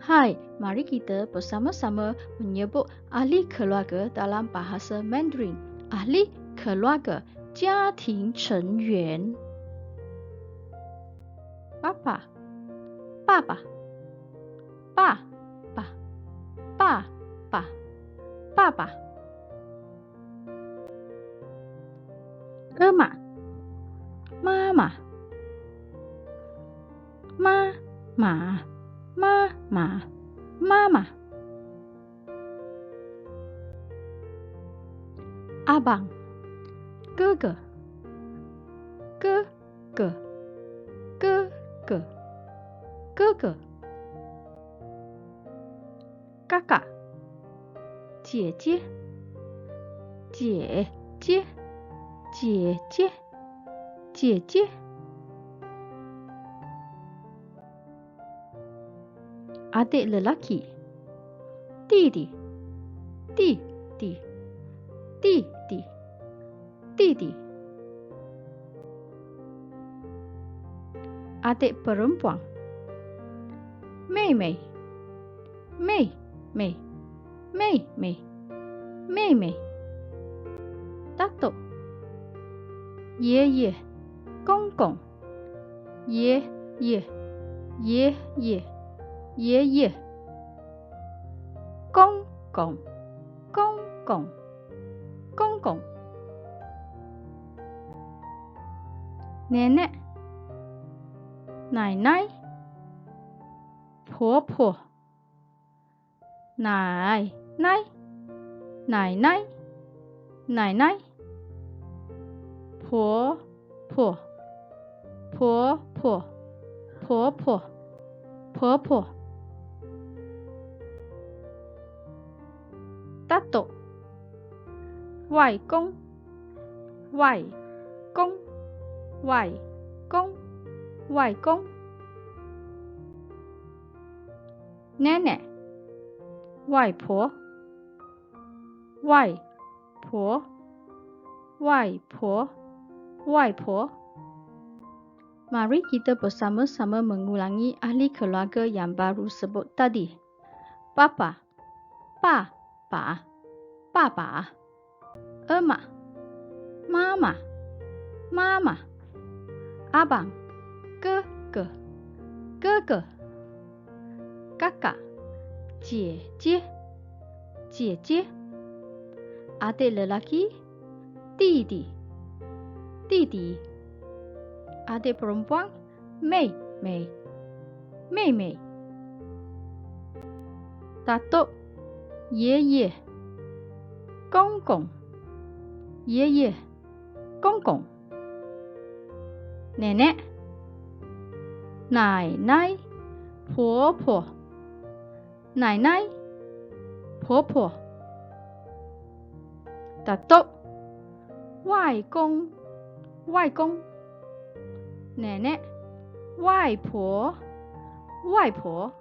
Hai, mari kita bersama-sama menyebut ahli keluarga dalam bahasa Mandarin. Ahli keluarga, 家庭成员。爸爸，爸爸，爸爸，爸爸，爸爸。妈妈，妈妈，妈妈。 妈妈，妈妈，阿爸，哥哥，哥哥，哥哥，哥哥，嘎嘎，姐姐，姐姐，姐姐，姐姐。Adik lelaki. Didi, di, di, di, di, di, di. Adik perempuan. Mei, mei, mei, mei, mei, mei, mei, mei. Datuk. Ye, ye, gong, gong. Ye, ye, ye, ye. 爷爷，公公，公公，公公，奶奶，奶奶，婆婆，奶奶，奶奶，奶奶，婆婆，婆婆，婆婆，婆婆。度。外公，外公，外公，外公。奶奶，外婆，外婆，外婆，外婆。Mari kita bersama-sama mengulangi ahli keluarga yang baru sebut tadi. Papa, pa, pa. pa. 爸爸，妈妈，妈妈，妈妈，阿爸，哥哥，哥哥，嘎嘎，姐姐，姐姐，阿弟勒拉基，弟弟，弟弟，阿弟普隆邦，妹妹，妹妹，大豆。爷爷， 公公，爷爷，公公，奶奶，奶奶，婆婆，奶奶，婆婆，大豆，外公，外公，奶奶，外婆，外婆。